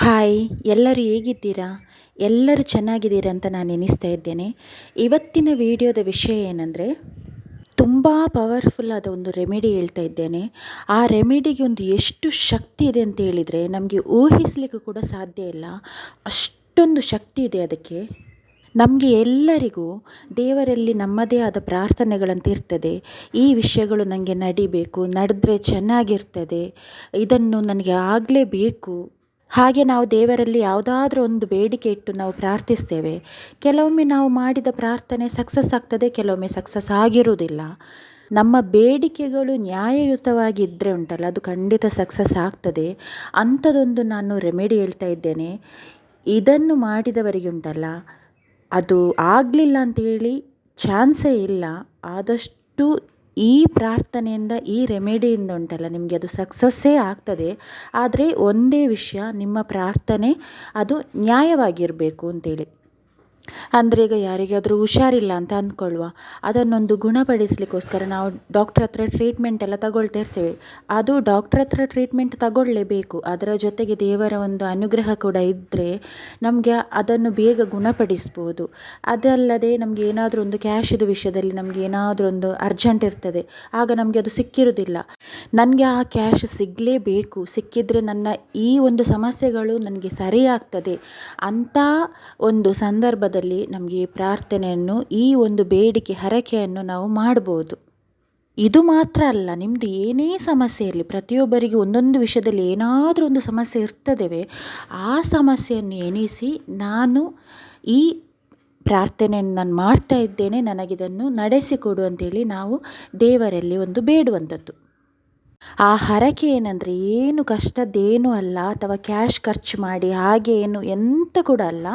Hi, ಎಲ್ಲರೂ ಹೇಗಿದ್ದೀರಾ? ಎಲ್ಲರೂ ಚೆನ್ನಾಗಿದ್ದೀರಾ ಅಂತ ನಾನು ಎನಿಸ್ತಾ ಇದ್ದೇನೆ. ಇವತ್ತಿನ ವಿಡಿಯೋದ ವಿಷಯ ಏನಂದರೆ, ತುಂಬ ಪವರ್ಫುಲ್ ಆದ ಒಂದು ರೆಮಿಡಿ ಹೇಳ್ತಾ ಇದ್ದೇನೆ. ಆ ರೆಮಿಡಿಗೆ ಒಂದು ಎಷ್ಟು ಶಕ್ತಿ ಇದೆ ಅಂತ ಹೇಳಿದರೆ, ನಮಗೆ ಊಹಿಸಲಿಕ್ಕೂ ಕೂಡ ಸಾಧ್ಯ ಇಲ್ಲ. ಅಷ್ಟೊಂದು ಶಕ್ತಿ ಇದೆ ಅದಕ್ಕೆ. ನಮಗೆ ಎಲ್ಲರಿಗೂ, ದೇವರಲ್ಲಿ ನಮ್ಮದೇ ಆದ ಪ್ರಾರ್ಥನೆಗಳಂತ ಇರ್ತದೆ. ಈ ವಿಷಯಗಳು ನನಗೆ ನಡಿಬೇಕು, ನಡೆದ್ರೆ ಚೆನ್ನಾಗಿರ್ತದೆ. ಇದನ್ನು ನನಗೆ ಆಗಲೇಬೇಕು. ಹಾಗೆ ನಾವು ದೇವರಲ್ಲಿ ಯಾವುದಾದ್ರೂ ಒಂದು ಬೇಡಿಕೆ ಇಟ್ಟು ನಾವು ಪ್ರಾರ್ಥಿಸ್ತೇವೆ. ಕೆಲವೊಮ್ಮೆ ನಾವು ಮಾಡಿದ ಪ್ರಾರ್ಥನೆ ಸಕ್ಸಸ್ ಆಗ್ತದೆ, ಕೆಲವೊಮ್ಮೆ ಸಕ್ಸಸ್ ಆಗಿರುವುದಿಲ್ಲ. ನಮ್ಮ ಬೇಡಿಕೆಗಳು ನ್ಯಾಯಯುತವಾಗಿದ್ದರೆ ಉಂಟಲ್ಲ, ಅದು ಖಂಡಿತ ಸಕ್ಸಸ್ ಆಗ್ತದೆ. ಅಂಥದ್ದೊಂದು ನಾನು ರೆಮಿಡಿ ಹೇಳ್ತಾ ಇದ್ದೇನೆ. ಇದನ್ನು ಮಾಡಿದವರಿಗೆ ಉಂಟಲ್ಲ, ಅದು ಆಗಲಿಲ್ಲ ಅಂತೇಳಿ ಚಾನ್ಸೇ ಇಲ್ಲ. ಆದಷ್ಟು ಈ ಪ್ರಾರ್ಥನೆಯಿಂದ, ಈ ರೆಮಿಡಿಯಿಂದ ಉಂಟಲ್ಲ, ನಿಮಗೆ ಅದು ಸಕ್ಸಸ್ಸೇ ಆಗ್ತದೆ. ಆದರೆ ಒಂದೇ ವಿಷಯ, ನಿಮ್ಮ ಪ್ರಾರ್ಥನೆ ಅದು ನ್ಯಾಯವಾಗಿರಬೇಕು ಅಂತೇಳಿ. ಅಂದರೆ ಈಗ ಯಾರಿಗಾದರೂ ಹುಷಾರಿಲ್ಲ ಅಂತ ಅಂದ್ಕೊಳ್ಳುವ ಅದನ್ನೊಂದು ಗುಣಪಡಿಸಲಿಕ್ಕೋಸ್ಕರ ನಾವು ಡಾಕ್ಟ್ರ್ ಹತ್ರ ಟ್ರೀಟ್ಮೆಂಟ್ ಎಲ್ಲ ತಗೊಳ್ತಾ ಇರ್ತೇವೆ. ಅದು ಡಾಕ್ಟ್ರ್ ಹತ್ರ ಟ್ರೀಟ್ಮೆಂಟ್ ತಗೊಳ್ಳೇಬೇಕು. ಅದರ ಜೊತೆಗೆ ದೇವರ ಒಂದು ಅನುಗ್ರಹ ಕೂಡ ಇದ್ದರೆ ನಮಗೆ ಅದನ್ನು ಬೇಗ ಗುಣಪಡಿಸ್ಬೋದು. ಅದಲ್ಲದೆ ನಮಗೆ ಏನಾದರೂ ಒಂದು ಕ್ಯಾಶಿದು ವಿಷಯದಲ್ಲಿ ನಮಗೆ ಏನಾದರೂ ಒಂದು ಅರ್ಜೆಂಟ್ ಇರ್ತದೆ. ಆಗ ನಮಗೆ ಅದು ಸಿಕ್ಕಿರೋದಿಲ್ಲ. ನನಗೆ ಆ ಕ್ಯಾಶ್ ಸಿಗಲೇಬೇಕು. ಸಿಕ್ಕಿದರೆ ನನ್ನ ಈ ಒಂದು ಸಮಸ್ಯೆಗಳು ನನಗೆ ಸರಿಯಾಗ್ತದೆ ಅಂತ ಒಂದು ಸಂದರ್ಭದಲ್ಲಿ ನಮಗೆ ಪ್ರಾರ್ಥನೆಯನ್ನು, ಈ ಒಂದು ಬೇಡಿಕೆ, ಹರಕೆಯನ್ನು ನಾವು ಮಾಡ್ಬೋದು. ಇದು ಮಾತ್ರ ಅಲ್ಲ ನಿಮ್ಮದು ಏನೇ ಸಮಸ್ಯೆ ಇರಲಿ, ಪ್ರತಿಯೊಬ್ಬರಿಗೆ ಒಂದೊಂದು ವಿಷಯದಲ್ಲಿ ಏನಾದರೂ ಒಂದು ಸಮಸ್ಯೆ ಇರ್ತದೇವೆ, ಆ ಸಮಸ್ಯೆಯನ್ನು ಎಣಿಸಿ ನಾನು ಈ ಪ್ರಾರ್ಥನೆಯನ್ನು ನಾನು ಮಾಡ್ತಾ ಇದ್ದೇನೆ, ನನಗಿದನ್ನು ನಡೆಸಿಕೊಡು ಅಂತೇಳಿ ನಾವು ದೇವರಲ್ಲಿ ಒಂದು ಬೇಡುವಂಥದ್ದು. ಆ ಹರಕೆ ಏನಂದರೆ, ಏನು ಕಷ್ಟದ್ದೇನೂ ಅಲ್ಲ, ಅಥವಾ ಕ್ಯಾಶ್ ಖರ್ಚು ಮಾಡಿ ಹಾಗೆ ಏನು ಎಂತ ಕೂಡ ಅಲ್ಲ,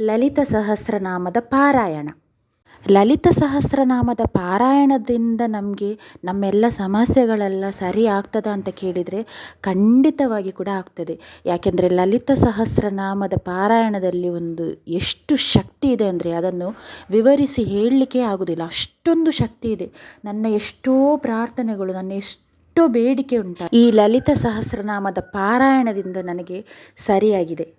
ಲಲಿತ ಸಹಸ್ರನಾಮದ ಪಾರಾಯಣ. ಲಲಿತ ಸಹಸ್ರನಾಮದ ಪಾರಾಯಣದಿಂದ ನಮಗೆ ನಮ್ಮೆಲ್ಲ ಸಮಸ್ಯೆಗಳೆಲ್ಲ ಸರಿ ಆಗ್ತದ ಅಂತ ಕೇಳಿದರೆ ಖಂಡಿತವಾಗಿ ಕೂಡ ಆಗ್ತದೆ. ಯಾಕೆಂದರೆ ಲಲಿತ ಸಹಸ್ರನಾಮದ ಪಾರಾಯಣದಲ್ಲಿ ಒಂದು ಎಷ್ಟು ಶಕ್ತಿ ಇದೆ ಅಂದರೆ ಅದನ್ನು ವಿವರಿಸಿ ಹೇಳಲಿಕ್ಕೆ ಆಗೋದಿಲ್ಲ. ಅಷ್ಟೊಂದು ಶಕ್ತಿ ಇದೆ. ನನ್ನ ಎಷ್ಟೋ ಪ್ರಾರ್ಥನೆಗಳು, ನನ್ನ ಎಷ್ಟು ಎಷ್ಟೋ ಬೇಡಿಕೆ ಉಂಟು. ಈ ಲಲಿತ ಸಹಸ್ರನಾಮದ ಪಾರಾಯಣದಿಂದ ನನಗೆ ಸರಿಯಾಗಿದೆ.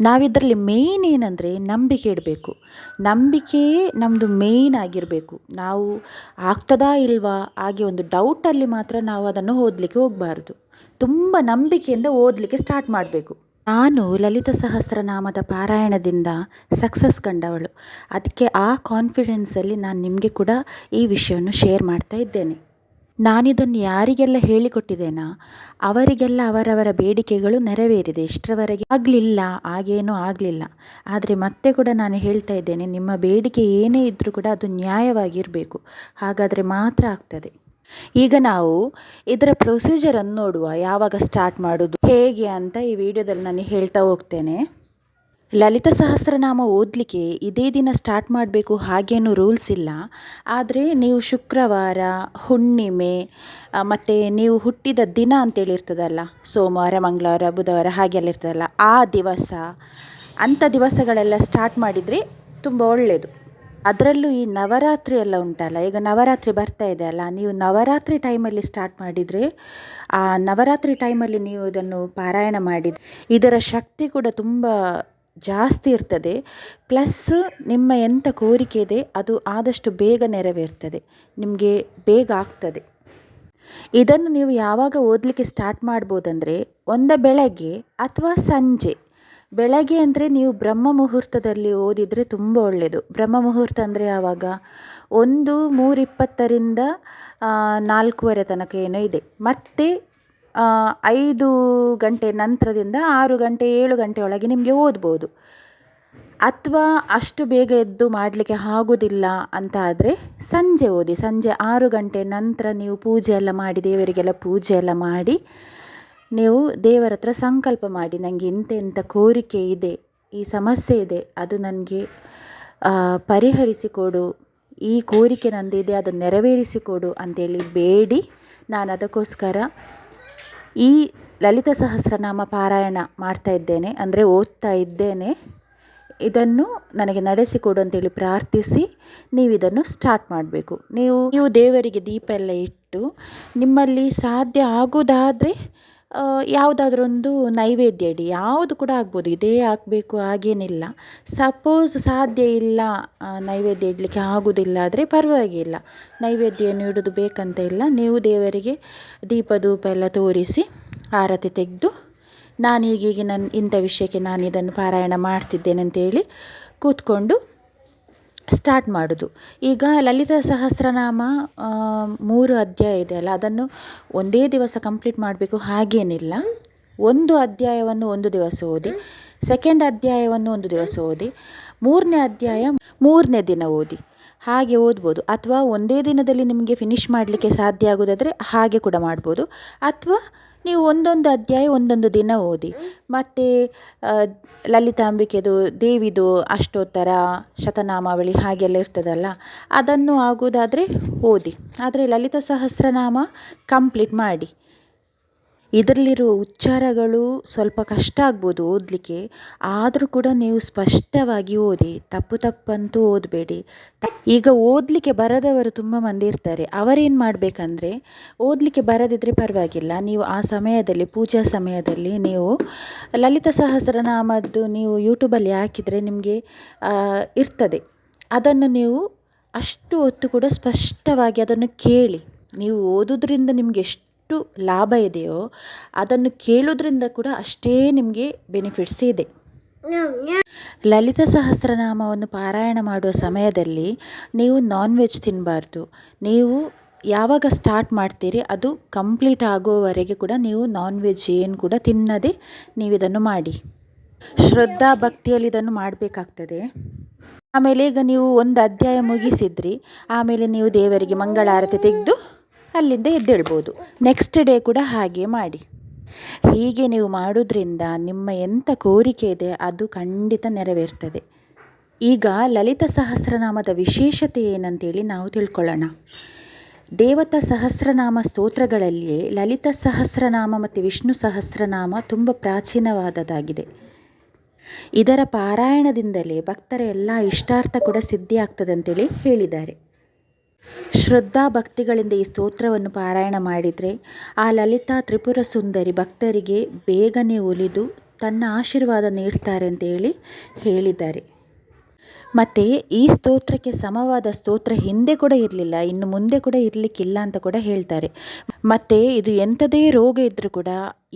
ನಾವಿದರಲ್ಲಿ ಮೇಯ್ನ್ ಏನಂದರೆ ನಂಬಿಕೆ ಇಡಬೇಕು. ನಂಬಿಕೆಯೇ ನಮ್ಮದು ಮೇಯ್ನ್ ಆಗಿರಬೇಕು. ನಾವು ಆಗ್ತದಾ ಇಲ್ವಾ ಹಾಗೆ ಒಂದು ಡೌಟಲ್ಲಿ ಮಾತ್ರ ನಾವು ಅದನ್ನು ಓದಲಿಕ್ಕೆ ಹೋಗಬಾರ್ದು. ತುಂಬ ನಂಬಿಕೆಯಿಂದ ಓದಲಿಕ್ಕೆ ಸ್ಟಾರ್ಟ್ ಮಾಡಬೇಕು. ನಾನು ಲಲಿತ ಸಹಸ್ರನಾಮದ ಪಾರಾಯಣದಿಂದ ಸಕ್ಸಸ್ ಕಂಡವಳು. ಅದಕ್ಕೆ ಆ ಕಾನ್ಫಿಡೆನ್ಸಲ್ಲಿ ನಾನು ನಿಮಗೆ ಕೂಡ ಈ ವಿಷಯವನ್ನು ಶೇರ್ ಮಾಡ್ತಾ ಇದ್ದೇನೆ. ನಾನಿದನ್ನು ಯಾರಿಗೆಲ್ಲ ಹೇಳಿಕೊಟ್ಟಿದ್ದೇನಾ? ಅವರಿಗೆಲ್ಲ ಅವರವರ ಬೇಡಿಕೆಗಳು ನೆರವೇರಿದೆ. ಇಷ್ಟರವರೆಗೆ ಆಗಲಿಲ್ಲ ಆಗೇನೂ ಆಗಲಿಲ್ಲ. ಆದರೆ ಮತ್ತೆ ಕೂಡ ನಾನು ಹೇಳ್ತಾ ಇದ್ದೇನೆ, ನಿಮ್ಮ ಬೇಡಿಕೆ ಏನೇ ಇದ್ದರೂ ಕೂಡ ಅದು ನ್ಯಾಯವಾಗಿರಬೇಕು. ಹಾಗಾದರೆ ಮಾತ್ರ ಆಗ್ತದೆ. ಈಗ ನಾವು ಇದರ ಪ್ರೊಸೀಜರನ್ನು ನೋಡುವ. ಯಾವಾಗ ಸ್ಟಾರ್ಟ್ ಮಾಡೋದು, ಹೇಗೆ ಅಂತ ಈ ವಿಡಿಯೋದಲ್ಲಿ ನಾನು ಹೇಳ್ತಾ ಹೋಗ್ತೇನೆ. ಲಲಿತ ಸಹಸ್ರನಾಮ ಓದಲಿಕ್ಕೆ ಇದೇ ದಿನ ಸ್ಟಾರ್ಟ್ ಮಾಡಬೇಕು ಹಾಗೇನು ರೂಲ್ಸ್ ಇಲ್ಲ. ಆದರೆ ನೀವು ಶುಕ್ರವಾರ, ಹುಣ್ಣಿಮೆ ಮತ್ತು ನೀವು ಹುಟ್ಟಿದ ದಿನ ಅಂತೇಳಿ ಇರ್ತದಲ್ಲ ಸೋಮವಾರ, ಮಂಗಳವಾರ, ಬುಧವಾರ ಹಾಗೆಲ್ಲ ಇರ್ತದಲ್ಲ ಆ ದಿವಸ ಅಂಥ ದಿವಸಗಳೆಲ್ಲ ಸ್ಟಾರ್ಟ್ ಮಾಡಿದರೆ ತುಂಬ ಒಳ್ಳೆಯದು ಅದರಲ್ಲೂ ಈ ನವರಾತ್ರಿ ಎಲ್ಲ ಉಂಟಲ್ಲ, ಈಗ ನವರಾತ್ರಿ ಬರ್ತಾ ಇದೆ ಅಲ್ಲ, ನೀವು ನವರಾತ್ರಿ ಟೈಮಲ್ಲಿ ಸ್ಟಾರ್ಟ್ ಮಾಡಿದರೆ, ಆ ನವರಾತ್ರಿ ಟೈಮಲ್ಲಿ ನೀವು ಇದನ್ನು ಪಾರಾಯಣ ಮಾಡಿದ ಇದರ ಶಕ್ತಿ ಕೂಡ ತುಂಬ ಜಾಸ್ತಿ ಇರ್ತದೆ. ಪ್ಲಸ್ ನಿಮ್ಮ ಎಂಥ ಕೋರಿಕೆ ಇದೆ, ಅದು ಆದಷ್ಟು ಬೇಗ ನೆರವೇರ್ತದೆ. ನಿಮಗೆ ಬೇಗ ಆಗ್ತದೆ. ಇದನ್ನು ನೀವು ಯಾವಾಗ ಓದಲಿಕ್ಕೆ ಸ್ಟಾರ್ಟ್ ಮಾಡ್ಬೋದಂದರೆ, ಒಂದ ಬೆಳಗ್ಗೆ ಅಥವಾ ಸಂಜೆ. ಬೆಳಗ್ಗೆ ಅಂದರೆ ನೀವು ಬ್ರಹ್ಮ ಮುಹೂರ್ತದಲ್ಲಿ ಓದಿದರೆ ತುಂಬ ಒಳ್ಳೆಯದು ಬ್ರಹ್ಮ ಮುಹೂರ್ತ ಅಂದರೆ ಯಾವಾಗ? ಒಂದು ಮೂರಿಪ್ಪತ್ತರಿಂದ ನಾಲ್ಕೂವರೆ ತನಕ ಏನೋ ಇದೆ. ಮತ್ತು ಐದು ಗಂಟೆ ನಂತರದಿಂದ ಆರು ಗಂಟೆ, ಏಳು ಗಂಟೆ ಒಳಗೆ ನಿಮಗೆ ಓದ್ಬೋದು. ಅಥವಾ ಅಷ್ಟು ಬೇಗ ಎದ್ದು ಮಾಡಲಿಕ್ಕೆ ಆಗೋದಿಲ್ಲ ಅಂತ ಆದರೆ ಸಂಜೆ ಓದಿ, ಸಂಜೆ ಆರು ಗಂಟೆ ನಂತರ ನೀವು ಪೂಜೆ ಎಲ್ಲ ಮಾಡಿ, ದೇವರಿಗೆಲ್ಲ ಪೂಜೆ ಎಲ್ಲ ಮಾಡಿ, ನೀವು ದೇವರ ಹತ್ರ ಸಂಕಲ್ಪ ಮಾಡಿ ನನಗೆ ಇಂಥ ಕೋರಿಕೆ ಇದೆ, ಈ ಸಮಸ್ಯೆ ಇದೆ, ಅದು ನನಗೆ ಪರಿಹರಿಸಿಕೊಡು ಈ ಕೋರಿಕೆ ನಂದಿದೆ ಅದು ನೆರವೇರಿಸಿಕೊಡು ಅಂತೇಳಿ ಬೇಡಿ. ನಾನು ಅದಕ್ಕೋಸ್ಕರ ಈ ಲಲಿತ ಸಹಸ್ರನಾಮ ಪಾರಾಯಣ ಮಾಡ್ತಾ ಇದ್ದೇನೆ, ಅಂದರೆ ಓದ್ತಾ ಇದ್ದೇನೆ. ಇದನ್ನು ನನಗೆ ನಡೆಸಿಕೊಡು ಅಂತೇಳಿ ಪ್ರಾರ್ಥಿಸಿ ನೀವು ಇದನ್ನು ಸ್ಟಾರ್ಟ್ ಮಾಡಬೇಕು. ನೀವು ನೀವು ದೇವರಿಗೆ ದೀಪ ಎಲ್ಲ ಇಟ್ಟು ನಿಮ್ಮಲ್ಲಿ ಸಾಧ್ಯ ಆಗೋದಾದರೆ ಯಾವುದಾದ್ರೊಂದು ನೈವೇದ್ಯ ಇಡಿ. ಯಾವುದು ಕೂಡ ಆಗ್ಬೋದು. ಇದೇ ಹಾಕಬೇಕು ಹಾಗೇನಿಲ್ಲ. ಸಪೋಸ್ ಸಾಧ್ಯ ಇಲ್ಲ ನೈವೇದ್ಯ ಇಡಲಿಕ್ಕೆ ಆಗೋದಿಲ್ಲ ಆದರೆ ಪರವಾಗಿಲ್ಲ. ನೈವೇದ್ಯವನ್ನು ಇಡೋದು ಬೇಕಂತ ಇಲ್ಲ. ನೀವು ದೇವರಿಗೆ ದೀಪ ಧೂಪ ಎಲ್ಲ ತೋರಿಸಿ ಆರತಿ ತೆಗೆದು, ನಾನೀಗೀಗ ನನ್ನ ಇಂಥ ವಿಷಯಕ್ಕೆ ನಾನು ಇದನ್ನು ಪಾರಾಯಣ ಮಾಡ್ತಿದ್ದೇನೆ ಅಂತೇಳಿ ಕೂತ್ಕೊಂಡು ಸ್ಟಾರ್ಟ್ ಮಾಡೋದು. ಈಗ ಲಲಿತಾ ಸಹಸ್ರನಾಮ ಮೂರು ಅಧ್ಯಾಯ ಇದೆ ಅಲ್ಲ, ಅದನ್ನು ಒಂದೇ ದಿವಸ ಕಂಪ್ಲೀಟ್ ಮಾಡಬೇಕು ಹಾಗೇನಿಲ್ಲ. ಒಂದು ಅಧ್ಯಾಯವನ್ನು ಒಂದು ದಿವಸ ಓದಿ ಸೆಕೆಂಡ್ ಅಧ್ಯಾಯವನ್ನು ಒಂದು ದಿವಸ ಓದಿ, ಮೂರನೇ ಅಧ್ಯಾಯ ಮೂರನೇ ದಿನ ಓದಿ. ಹಾಗೆ ಓದ್ಬೋದು. ಅಥವಾ ಒಂದೇ ದಿನದಲ್ಲಿ ನಿಮಗೆ ಫಿನಿಷ್ ಮಾಡಲಿಕ್ಕೆ ಸಾಧ್ಯ ಆಗೋದಾದರೆ ಹಾಗೆ ಕೂಡ ಮಾಡ್ಬೋದು. ಅಥವಾ ನೀವು ಒಂದೊಂದು ಅಧ್ಯಾಯ, ಒಂದೊಂದು ದಿನ ಓದಿ. ಮತ್ತು ಲಲಿತಾಂಬಿಕೆದು, ದೇವಿದು ಅಷ್ಟೋತ್ತರ, ಶತನಾಮಾವಳಿ ಹಾಗೆಲ್ಲ ಇರ್ತದಲ್ಲ, ಅದನ್ನು ಆಗೋದಾದರೆ ಓದಿ. ಆದರೆ ಲಲಿತ ಸಹಸ್ರನಾಮ ಕಂಪ್ಲೀಟ್ ಮಾಡಿ. ಇದರಲ್ಲಿರುವ ಉಚ್ಚಾರಗಳು ಸ್ವಲ್ಪ ಕಷ್ಟ ಆಗ್ಬೋದು ಓದಲಿಕ್ಕೆ. ಆದರೂ ಕೂಡ ನೀವು ಸ್ಪಷ್ಟವಾಗಿ ಓದಿ. ತಪ್ಪು ತಪ್ಪಂತೂ ಓದಬೇಡಿ. ಈಗ ಓದಲಿಕ್ಕೆ ಬರದವರು ತುಂಬ ಮಂದಿ ಇರ್ತಾರೆ. ಅವರೇನು ಮಾಡಬೇಕಂದ್ರೆ, ಓದಲಿಕ್ಕೆ ಬರದಿದ್ದರೆ ಪರವಾಗಿಲ್ಲ. ನೀವು ಆ ಸಮಯದಲ್ಲಿ, ಪೂಜಾ ಸಮಯದಲ್ಲಿ ನೀವು ಲಲಿತ ಸಹಸ್ರನಾಮದ್ದು ನೀವು ಯೂಟ್ಯೂಬಲ್ಲಿ ಹಾಕಿದರೆ ನಿಮಗೆ ಇರ್ತದೆ. ಅದನ್ನು ನೀವು ಅಷ್ಟು ಹೊತ್ತು ಕೂಡ ಸ್ಪಷ್ಟವಾಗಿ ಅದನ್ನು ಕೇಳಿ. ನೀವು ಓದೋದ್ರಿಂದ ನಿಮಗೆ ಎಷ್ಟು ಎಷ್ಟು ಲಾಭ ಇದೆಯೋ ಅದನ್ನು ಕೇಳೋದ್ರಿಂದ ಕೂಡ ಅಷ್ಟೇ ನಿಮಗೆ ಬೆನಿಫಿಟ್ಸ್ ಇದೆ. ಲಲಿತ ಸಹಸ್ರನಾಮವನ್ನು ಪಾರಾಯಣ ಮಾಡುವ ಸಮಯದಲ್ಲಿ ನೀವು ನಾನ್ ವೆಜ್ ತಿನ್ನಬಾರ್ದು ನೀವು ಯಾವಾಗ ಸ್ಟಾರ್ಟ್ ಮಾಡ್ತೀರಿ ಅದು ಕಂಪ್ಲೀಟ್ ಆಗುವವರೆಗೆ ಕೂಡ ನೀವು ನಾನ್ ವೆಜ್ ಏನು ಕೂಡ ತಿನ್ನದೆ ನೀವು ಇದನ್ನು ಮಾಡಿ. ಶ್ರದ್ಧಾ ಭಕ್ತಿಯಲ್ಲಿ ಇದನ್ನು ಮಾಡಬೇಕಾಗ್ತದೆ. ಆಮೇಲೆ ಈಗ ನೀವು ಒಂದು ಅಧ್ಯಾಯ ಮುಗಿಸಿದ್ರಿ. ಆಮೇಲೆ ನೀವು ದೇವರಿಗೆ ಮಂಗಳಾರತಿ ತೆಗೆದು ಅಲ್ಲಿಂದ ಎದ್ದೇಳ್ಬೋದು. ನೆಕ್ಸ್ಟ್ ಡೇ ಕೂಡ ಹಾಗೆ ಮಾಡಿ. ಹೀಗೆ ನೀವು ಮಾಡೋದ್ರಿಂದ ನಿಮ್ಮ ಎಂಥ ಕೋರಿಕೆ ಇದೆ ಅದು ಖಂಡಿತ ನೆರವೇರ್ತದೆ. ಈಗ ಲಲಿತ ಸಹಸ್ರನಾಮದ ವಿಶೇಷತೆ ಏನಂತೇಳಿ ನಾವು ತಿಳ್ಕೊಳ್ಳೋಣ. ದೇವತಾ ಸಹಸ್ರನಾಮ ಸ್ತೋತ್ರಗಳಲ್ಲಿಯೇ ಲಲಿತ ಸಹಸ್ರನಾಮ ಮತ್ತು ವಿಷ್ಣು ಸಹಸ್ರನಾಮ ತುಂಬ ಪ್ರಾಚೀನವಾದದ್ದಾಗಿದೆ. ಇದರ ಪಾರಾಯಣದಿಂದಲೇ ಭಕ್ತರ ಎಲ್ಲ ಇಷ್ಟಾರ್ಥ ಕೂಡ ಸಿದ್ಧಿಯಾಗ್ತದೆ ಅಂತೇಳಿ ಹೇಳಿದ್ದಾರೆ. ಶ್ರದ್ಧಾ ಭಕ್ತಿಗಳಿಂದ ಈ ಸ್ತೋತ್ರವನ್ನು ಪಾರಾಯಣ ಮಾಡಿದರೆ ಆ ಲಲಿತಾ ತ್ರಿಪುರ ಸುಂದರಿ ಭಕ್ತರಿಗೆ ಬೇಗನೆ ಒಲಿದು ತನ್ನ ಆಶೀರ್ವಾದ ನೀಡ್ತಾರೆ ಅಂತೇಳಿ ಹೇಳಿದ್ದಾರೆ. ಮತ್ತು ಈ ಸ್ತೋತ್ರಕ್ಕೆ ಸಮವಾದ ಸ್ತೋತ್ರ ಹಿಂದೆ ಕೂಡ ಇರಲಿಲ್ಲ, ಇನ್ನು ಮುಂದೆ ಕೂಡ ಇರಲಿಕ್ಕಿಲ್ಲ ಅಂತ ಕೂಡ ಹೇಳ್ತಾರೆ. ಮತ್ತು ಇದು ಎಂಥದೇ ರೋಗ ಇದ್ದರೂ ಕೂಡ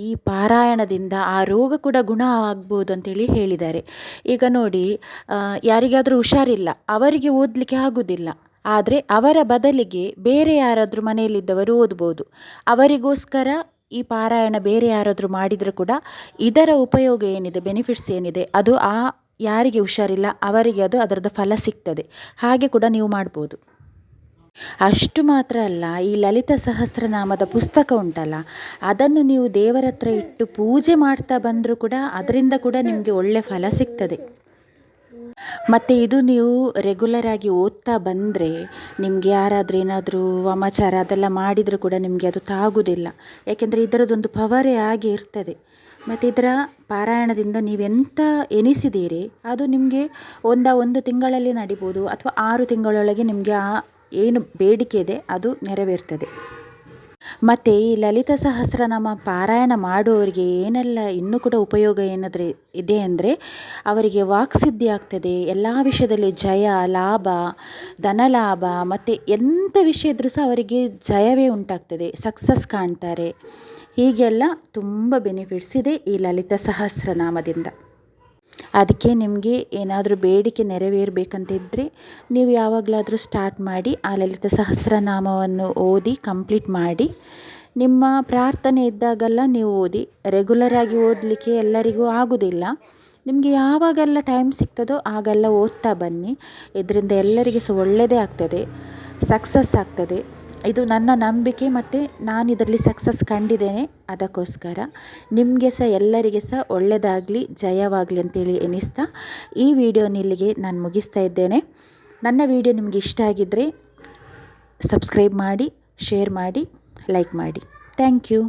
ಈ ಪಾರಾಯಣದಿಂದ ಆ ರೋಗ ಕೂಡ ಗುಣ ಆಗ್ಬೋದು ಅಂತೇಳಿ ಹೇಳಿದ್ದಾರೆ. ಈಗ ನೋಡಿ ಯಾರಿಗಾದರೂ ಹುಷಾರಿಲ್ಲ, ಅವರಿಗೆ ಓದಲಿಕ್ಕೆ ಆಗೋದಿಲ್ಲ. ಆದರೆ ಅವರ ಬದಲಿಗೆ ಬೇರೆ ಯಾರಾದರೂ ಮನೆಯಲ್ಲಿದ್ದವರು ಓದ್ಬೋದು. ಅವರಿಗೋಸ್ಕರ ಈ ಪಾರಾಯಣ ಬೇರೆ ಯಾರಾದರೂ ಮಾಡಿದರೂ ಕೂಡ ಇದರ ಉಪಯೋಗ ಏನಿದೆ ಬೆನಿಫಿಟ್ಸ್ ಏನಿದೆ, ಅದು ಆ ಯಾರಿಗೆ ಹುಷಾರಿಲ್ಲ, ಅವರಿಗೆ ಅದು ಅದರದ ಫಲ ಸಿಗ್ತದೆ. ಹಾಗೆ ಕೂಡ ನೀವು ಮಾಡ್ಬೋದು. ಅಷ್ಟು ಮಾತ್ರ ಅಲ್ಲ, ಈ ಲಲಿತ ಸಹಸ್ರನಾಮದ ಪುಸ್ತಕ ಉಂಟಲ್ಲ, ಅದನ್ನು ನೀವು ದೇವರ ಹತ್ರ ಇಟ್ಟು ಪೂಜೆ ಮಾಡ್ತಾ ಬಂದರೂ ಕೂಡ ಅದರಿಂದ ಕೂಡ ನಿಮಗೆ ಒಳ್ಳೆಯ ಫಲ ಸಿಗ್ತದೆ. ಮತ್ತು ಇದು ನೀವು ರೆಗ್ಯುಲರ್ ಆಗಿ ಓದ್ತಾ ಬಂದರೆ ನಿಮಗೆ ಯಾರಾದರೂ ಏನಾದರೂ ವಾಮಾಚಾರ ಅದೆಲ್ಲ ಮಾಡಿದರೂ ಕೂಡ ನಿಮಗೆ ಅದು ತಾಗುವುದಿಲ್ಲ ಯಾಕೆಂದರೆ ಇದರದೊಂದು ಪವರೇ ಆಗಿ ಇರ್ತದೆ. ಮತ್ತು ಇದರ ಪಾರಾಯಣದಿಂದ ನೀವೆಂತ ಎನಿಸಿದ್ದೀರಿ ಅದು ನಿಮಗೆ ಒಂದ ಒಂದು ತಿಂಗಳಲ್ಲಿ ನಡಿಬೋದು ಅಥವಾ ಆರು ತಿಂಗಳೊಳಗೆ ನಿಮಗೆ ಆ ಏನು ಬೇಡಿಕೆ ಇದೆ, ಅದು ನೆರವೇರ್ತದೆ. ಮತ್ತು ಈ ಲಲಿತ ಸಹಸ್ರನಾಮ ಪಾರಾಯಣ ಮಾಡುವವರಿಗೆ ಏನೆಲ್ಲ ಇನ್ನೂ ಕೂಡ ಉಪಯೋಗ ಏನಾದರೆ ಇದೆ ಅಂದರೆ ಅವರಿಗೆ ವಾಕ್ಸಿದ್ಧಿ ಆಗ್ತದೆ. ಎಲ್ಲ ವಿಷಯದಲ್ಲಿ ಜಯ, ಲಾಭ, ಧನಲಾಭ ಮತ್ತು ಎಂಥ ವಿಷಯ ಇದ್ದರೂ ಸಹ ಅವರಿಗೆ ಜಯವೇ ಉಂಟಾಗ್ತದೆ. ಸಕ್ಸಸ್ ಕಾಣ್ತಾರೆ. ಹೀಗೆಲ್ಲ ತುಂಬ ಬೆನಿಫಿಟ್ಸ್ ಇದೆ ಈ ಲಲಿತ ಸಹಸ್ರನಾಮದಿಂದ. ಅದಕ್ಕೆ ನಿಮಗೆ ಏನಾದರೂ ಬೇಡಿಕೆ ನೆರವೇರಬೇಕಂತಿದ್ದರೆ ನೀವು ಯಾವಾಗಲಾದರೂ ಸ್ಟಾರ್ಟ್ ಮಾಡಿ ಆ ಲಲಿತ ಸಹಸ್ರನಾಮವನ್ನು ಓದಿ ಕಂಪ್ಲೀಟ್ ಮಾಡಿ ನಿಮ್ಮ ಪ್ರಾರ್ಥನೆ ಇದ್ದಾಗೆಲ್ಲ ನೀವು ಓದಿ ರೆಗ್ಯುಲರಾಗಿ ಓದಲಿಕ್ಕೆ ಎಲ್ಲರಿಗೂ ಆಗೋದಿಲ್ಲ. ನಿಮಗೆ ಯಾವಾಗೆಲ್ಲ ಟೈಮ್ ಸಿಗ್ತದೋ ಆಗೆಲ್ಲ ಓದ್ತಾ ಬನ್ನಿ. ಇದರಿಂದ ಎಲ್ಲರಿಗೆ ಸಹ ಒಳ್ಳೆಯದೇ ಆಗ್ತದೆ ಸಕ್ಸಸ್ ಆಗ್ತದೆ. ಇದು ನನ್ನ ನಂಬಿಕೆ ಮತ್ತು ನಾನು ಇದರಲ್ಲಿ ಸಕ್ಸಸ್ ಕಂಡಿದ್ದೇನೆ. ಅದಕ್ಕೋಸ್ಕರ ನಿಮಗೆ ಸಹ ಎಲ್ಲರಿಗೆ ಸಹ ಒಳ್ಳೆಯದಾಗಲಿ ಜಯವಾಗಲಿ ಅಂತೇಳಿ ಎನಿಸ್ತಾ ಈ ವಿಡಿಯೋನ ಇಲ್ಲಿಗೆ ನಾನು ಮುಗಿಸ್ತಾ ಇದ್ದೇನೆ. ನನ್ನ ವಿಡಿಯೋ ನಿಮಗೆ ಇಷ್ಟ ಆಗಿದ್ದರೆ ಸಬ್ಸ್ಕ್ರೈಬ್ ಮಾಡಿ, ಶೇರ್ ಮಾಡಿ, ಲೈಕ್ ಮಾಡಿ. Thank you.